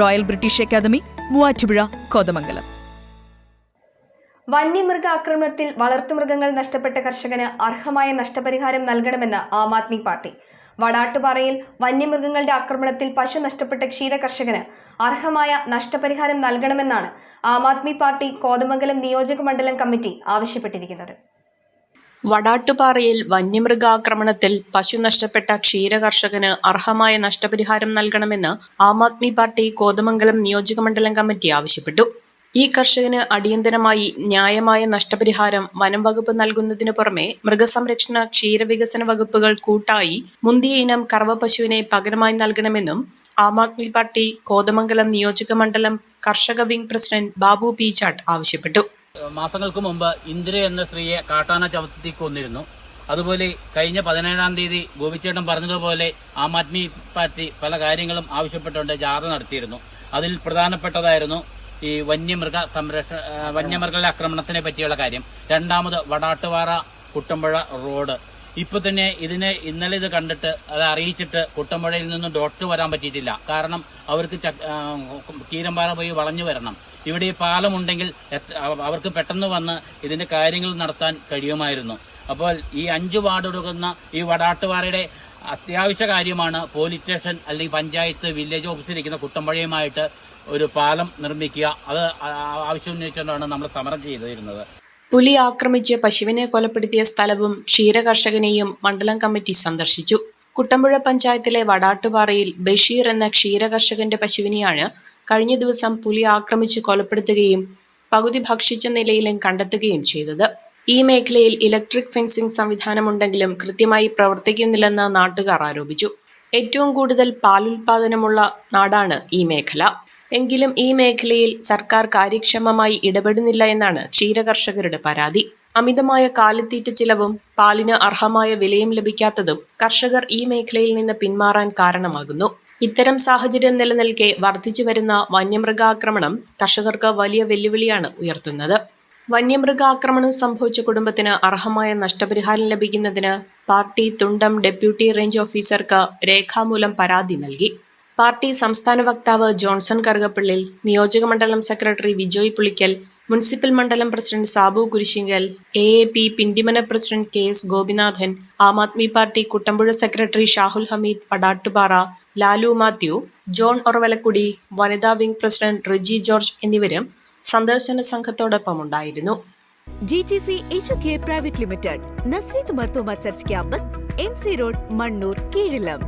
Royal British Academy Muvattupuzha Kothamangalam. വന്യമൃഗ ആക്രമണത്തിൽ വളർത്തുമൃഗങ്ങൾ നഷ്ടപ്പെട്ട കർഷകന് അർഹമായ നഷ്ടപരിഹാരം നൽകണമെന്ന് ആം ആദ്മി പാർട്ടി. വടാട്ടുപാറയിൽ വന്യമൃഗങ്ങളുടെ ആക്രമണത്തിൽ പശു നഷ്ടപ്പെട്ട ക്ഷീര കർഷകന് അർഹമായ നഷ്ടപരിഹാരം നൽകണമെന്നാണ് ആം ആദ്മി പാർട്ടി കോതമംഗലം നിയോജക മണ്ഡലം കമ്മിറ്റി ആവശ്യപ്പെട്ടിരിക്കുന്നത്. വടാട്ടുപാറയിൽ വന്യമൃഗാക്രമണത്തിൽ പശു നഷ്ടപ്പെട്ട ക്ഷീരകർഷകന് അർഹമായ നഷ്ടപരിഹാരം നൽകണമെന്ന് ആം ആദ്മി പാർട്ടി കോതമംഗലം നിയോജകമണ്ഡലം കമ്മിറ്റി ആവശ്യപ്പെട്ടു. ഈ കർഷകന് അടിയന്തരമായി ന്യായമായ നഷ്ടപരിഹാരം വനം വകുപ്പ് നൽകുന്നതിനു പുറമെ മൃഗസംരക്ഷണ ക്ഷീരവികസന വകുപ്പുകൾ കൂട്ടായി മുന്തിയ ഇനം കറവ പശുവിനെ പകരമായി നൽകണമെന്നും ആം ആദ്മി പാർട്ടി കോതമംഗലം നിയോജകമണ്ഡലം കർഷക വിംഗ് പ്രസിഡന്റ് ബാബു പി ചാട്ട് ആവശ്യപ്പെട്ടു. മാസങ്ങൾക്ക് മുമ്പ് ഇന്ദിര എന്ന സ്ത്രീയെ കാട്ടാന ചവിത്തി കൊന്നിരുന്നു. അതുപോലെ കഴിഞ്ഞ പതിനേഴാം തീയതി ഗോപിച്ചേട്ടൻ പറഞ്ഞതുപോലെ ആം ആദ്മി പാർട്ടി പല കാര്യങ്ങളും ആവശ്യപ്പെട്ടുകൊണ്ട് ജാഥ നടത്തിയിരുന്നു. അതിൽ പ്രധാനപ്പെട്ടതായിരുന്നു ഈ വന്യമൃഗ സംരക്ഷ വന്യമൃഗങ്ങളുടെ ആക്രമണത്തിനെ പറ്റിയുള്ള കാര്യം. രണ്ടാമത് വടാട്ടുപാറ കുട്ടമ്പുഴ റോഡ്. ഇപ്പൊ തന്നെ ഇതിനെ ഇന്നലെ ഇത് കണ്ടിട്ട് അത് അറിയിച്ചിട്ട് കുട്ടമ്പുഴയിൽ നിന്നും ഡോക്ടർ വരാൻ പറ്റിയിട്ടില്ല. കാരണം അവർക്ക് കീരമ്പാറ പോയി വളഞ്ഞു വരണം. ഇവിടെ ഈ പാലമുണ്ടെങ്കിൽ അവർക്ക് പെട്ടെന്ന് വന്ന് ഇതിന്റെ കാര്യങ്ങൾ നടത്താൻ കഴിയുമായിരുന്നു. അപ്പോൾ ഈ അഞ്ചു വാർഡ് കൊടുക്കുന്ന ഈ വടാട്ടുപാറയുടെ അത്യാവശ്യ കാര്യമാണ് പോലീസ് സ്റ്റേഷൻ അല്ലെങ്കിൽ പഞ്ചായത്ത് വില്ലേജ് ഓഫീസിലിരിക്കുന്ന കുട്ടമ്പഴയുമായിട്ട് ഒരു പാലം നിർമ്മിക്കുക. അത് ആവശ്യം ഉന്നയിച്ചുകൊണ്ടാണ് നമ്മൾ സമരം ചെയ്തിരുന്നത്. പുലി ആക്രമിച്ച് പശുവിനെ കൊലപ്പെടുത്തിയ സ്ഥലവും ക്ഷീരകർഷകനെയും മണ്ഡലം കമ്മിറ്റി സന്ദർശിച്ചു. കുട്ടമ്പുഴ പഞ്ചായത്തിലെ വടാട്ടുപാറയിൽ ബഷീർ എന്ന ക്ഷീരകർഷകന്റെ പശുവിനെയാണ് കഴിഞ്ഞ ദിവസം പുലി ആക്രമിച്ച് കൊലപ്പെടുത്തുകയും പകുതി ഭക്ഷിച്ച നിലയിലും കണ്ടെത്തുകയും ചെയ്തത്. ഈ മേഖലയിൽ ഇലക്ട്രിക് ഫെൻസിംഗ് സംവിധാനമുണ്ടെങ്കിലും കൃത്യമായി പ്രവർത്തിക്കുന്നില്ലെന്ന് നാട്ടുകാർ ആരോപിച്ചു. ഏറ്റവും കൂടുതൽ പാലുൽപാദനമുള്ള നാടാണ് ഈ മേഖല. എങ്കിലും ഈ മേഖലയിൽ സർക്കാർ കാര്യക്ഷമമായി ഇടപെടുന്നില്ല എന്നാണ് ക്ഷീരകർഷകരുടെ പരാതി. അമിതമായ കാലിത്തീറ്റ ചിലവും പാലിന് അർഹമായ വിലയും ലഭിക്കാത്തതും കർഷകർ ഈ മേഖലയിൽ നിന്ന് പിന്മാറാൻ കാരണമാകുന്നു. ഇത്തരം സാഹചര്യം നിലനിൽക്കെ വർദ്ധിച്ചു വരുന്ന വന്യമൃഗാക്രമണം കർഷകർക്ക് വലിയ വെല്ലുവിളിയാണ് ഉയർത്തുന്നത്. വന്യമൃഗാക്രമണം സംഭവിച്ച കുടുംബത്തിന് അർഹമായ നഷ്ടപരിഹാരം ലഭിക്കുന്നതിന് പാർട്ടി തുണ്ടം ഡെപ്യൂട്ടി റേഞ്ച് ഓഫീസർക്ക് രേഖാമൂലം പരാതി നൽകി. പാർട്ടി സംസ്ഥാന വക്താവ് ജോൺസൺ കറുകപ്പള്ളിൽ നിയോജകമണ്ഡലം സെക്രട്ടറി വിജോയ് പുളിക്കൽ മുനിസിപ്പൽ മണ്ഡലം president Sabu Kurisinkal A A P Pindimana president K S Gopinathan Aam Aadmi party Kuttampuzha secretary Shahul Hameed Padattupara Lalu Mathew John Oravalakudi വനിതാ വിംഗ് പ്രസിഡന്റ് റിജി ജോർജ് എന്നിവരും സന്ദർശന സംഘത്തോടൊപ്പം ഉണ്ടായിരുന്നു. GGC H K private limited Nazreth Marthoma church campus M C road Mannoor Keezhillam.